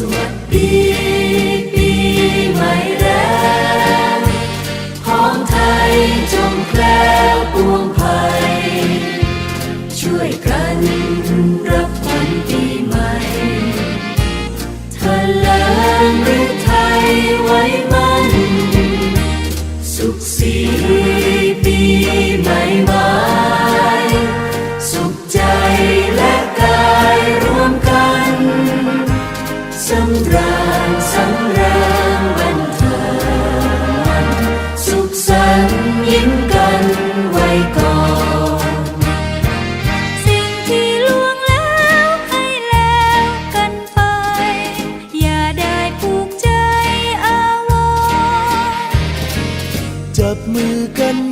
สวัสดีปีใหม่แล้วของไทยจงแคล้ปวงภัย ช่วยกันรับวันปีใหม่ทะเลหรือไทยไว้มั่น สุขสีปีใหม่มาสุขใจ สำราญราญบันเทิงมันสุขสันต์ยิ้มกันไว้ก่อน สิ่งที่ล่วงแล้วให้แล้วกันไป อย่าได้ผูกใจอาวรณ์จับมือกัน